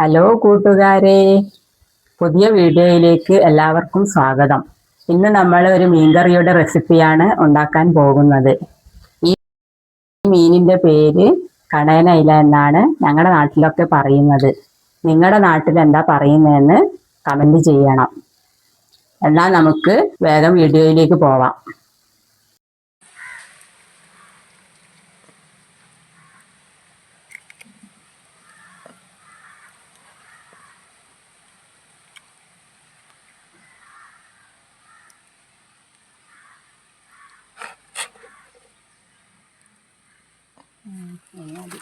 Hello കൂട്ടുകാരെ. പുതിയ വീഡിയോയിലേക്ക് എല്ലാവർക്കും സ്വാഗതം. ഇന്ന് നമ്മൾ ഒരു മീൻകറിയുടെ റെസിപ്പിയാണ് ഉണ്ടാക്കാൻ പോകുന്നത്. ഈ മീനിന്റെ പേര് കണയനയില എന്നാണ് ഞങ്ങളുടെ നാട്ടിലൊക്കെ പറയുന്നത്. നിങ്ങളുടെ നാട്ടിൽ എന്താ പറയുന്നതെന്ന് കമന്റ് ചെയ്യണം. എന്നാൽ നമുക്ക് വേഗം വീഡിയോയിലേക്ക് പോവാം. 嗯，我那里。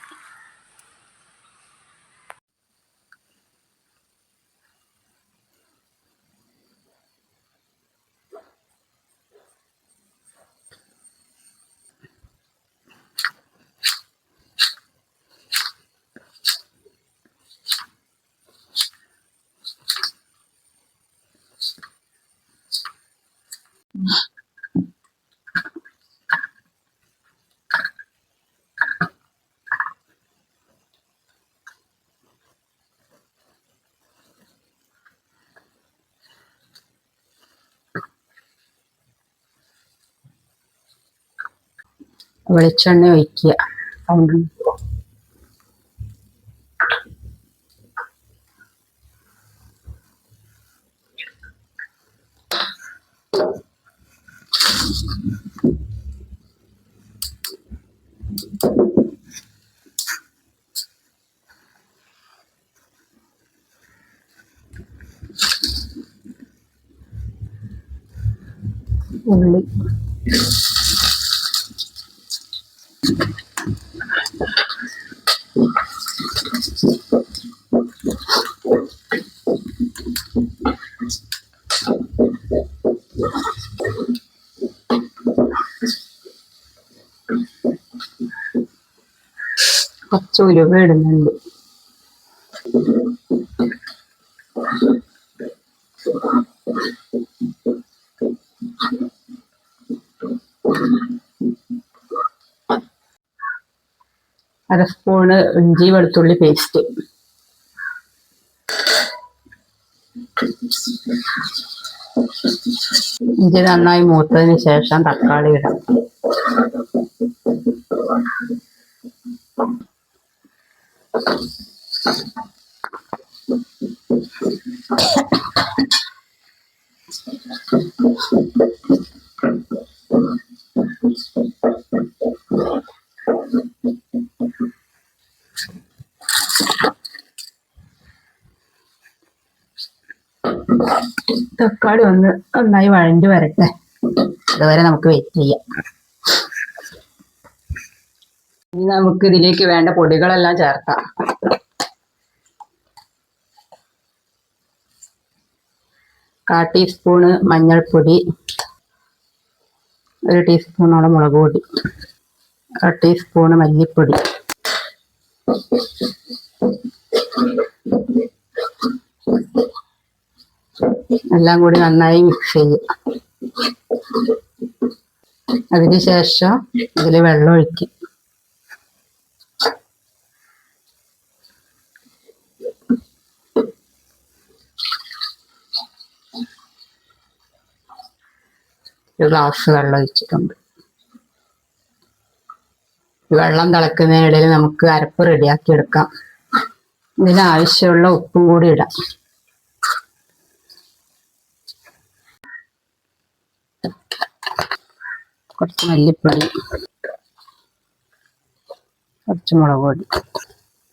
വെളിച്ചെണ്ണ ഒഴിക്കുക. ഉള്ളി. കുറച്ച് ഉലുവ ഇടുന്നുണ്ട്. അര സ്പൂണ് ഇഞ്ചി വെളുത്തുള്ളി പേസ്റ്റ്. ഇഞ്ചി നന്നായി മൂത്തതിന് ശേഷം തക്കാളി ഇടാം. തക്കാളി ഒന്ന് നന്നായി വഴഞ്ഞു വരട്ടെ. അതുവരെ നമുക്ക് വെയിറ്റ് ചെയ്യാം. ഇനി നമുക്ക് ഇതിലേക്ക് വേണ്ട പൊടികളെല്ലാം ചേർക്കാം. കാ ടീസ്പൂണ് മഞ്ഞൾപ്പൊടി ഒരു ടീസ്പൂണോളം മുളക് പൊടി അര ടീസ്പൂണ് മല്ലിപ്പൊടി. എല്ലാം കൂടി നന്നായി മിക്സ് ചെയ്യുക അതിനുശേഷം ഇതിൽ വെള്ളം ഒഴിക്കും. ഒരു ഗ്ലാസ് വെള്ളം ഒഴിച്ചിട്ടുണ്ട്. വെള്ളം തിളക്കുന്നതിനിടയിൽ നമുക്ക് അരപ്പ് റെഡിയാക്കി എടുക്കാം. ഇതിന് ആവശ്യമുള്ള ഉപ്പും കൂടി ഇടാം. കുറച്ച് മല്ലിപ്പൊടി കുറച്ച് മുളക് പൊടി.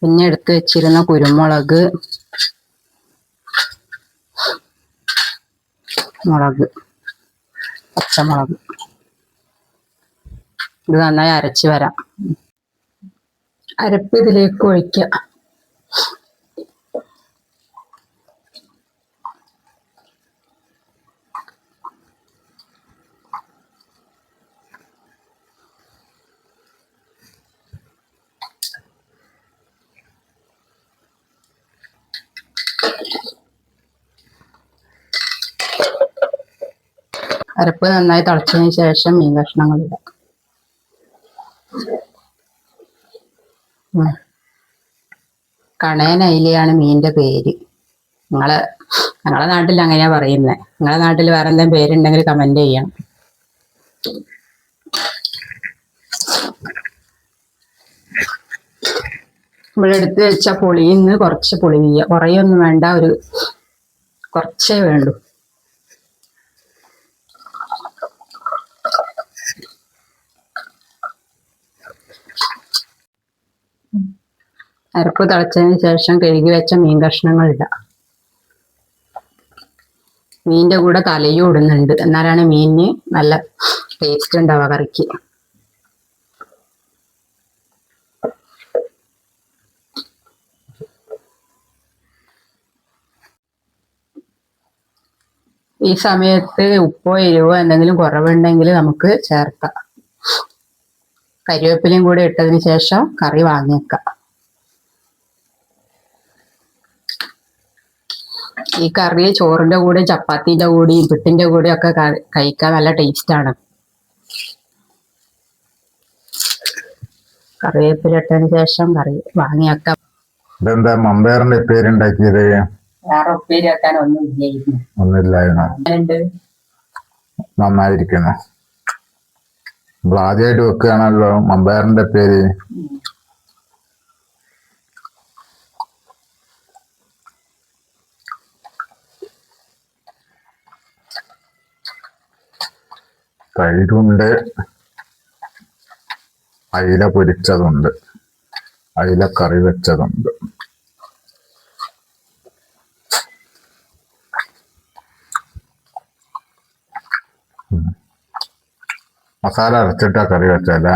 പിന്നെ എടുത്ത് വെച്ചിരുന്ന കുരുമുളക് മുളക് പച്ചമുളക്. ഇത് നന്നായി അരച്ച് വരാം. അരപ്പ് ഇതിലേക്ക് ഒഴിക്കുക അരപ്പ് നന്നായി തിളച്ചതിന് ശേഷം മീൻ കഷ്ണങ്ങൾ ഇടാം. കണയൻ അയിലയാണ് മീനിന്റെ പേര്. നിങ്ങളെ ഞങ്ങളെ നാട്ടിൽ അങ്ങനെയാ പറയുന്നത് നിങ്ങളെ നാട്ടിൽ വേറെ എന്തെങ്കിലും പേരുണ്ടെങ്കിൽ കമന്റ് ചെയ്യാം ഇവിടെ എടുത്ത് വെച്ച പുളിയിൽ നിന്ന് കുറച്ച് പുളി കുറേ കുറേയൊന്നും വേണ്ട ഒരു കുറച്ചേ വേണ്ടൂ. അരപ്പ് തിളച്ചതിന് ശേഷം കഴുകി വെച്ച മീൻ കഷ്ണങ്ങൾ ഇടുക മീനിന്റെ കൂടെ തലയും ഇടുന്നുണ്ട്. എന്നാലാണ് മീനിന് നല്ല ടേസ്റ്റ് ഉണ്ടാവുക കറിക്ക്. ഈ സമയത്ത് ഉപ്പോ എരിവോ എന്തെങ്കിലും കുറവുണ്ടെങ്കിൽ നമുക്ക് ചേർക്കാം. കരിവേപ്പിലയും കൂടെ ഇട്ടതിന് ശേഷം കറി വാങ്ങിയേക്കാം. ഈ കറി ചോറിന്റെ കൂടെ ചപ്പാത്തിന്റെ കൂടെയും പിട്ടിന്റെ കൂടെ ഒക്കെ കഴിക്കാൻ നല്ല ടേസ്റ്റ് ആണ്. കറിവേപ്പിലിട്ടതിന് ശേഷം കറി വാങ്ങിയാക്കാം. ഇതെന്താ മമ്പയറിന്റെ പേരുണ്ടാക്കിയത് വേറെ ഉപ്പേരി വെക്കാൻ ഒന്നും ഇല്ലായിരുന്നു. ഒന്നുമില്ലായിരുന്നു? ഉണ്ട് നന്നായിരിക്കുന്നു. ആദ്യമായിട്ട് വെക്കുകയാണല്ലോ മമ്പയറിന്റെ പേര് തൈരുണ്ട്. അയില പൊരിച്ചതുണ്ട്. അയില കറി വെച്ചതുണ്ട്. മസാല അരച്ചിട്ടാ കറി വെച്ചല്ലേ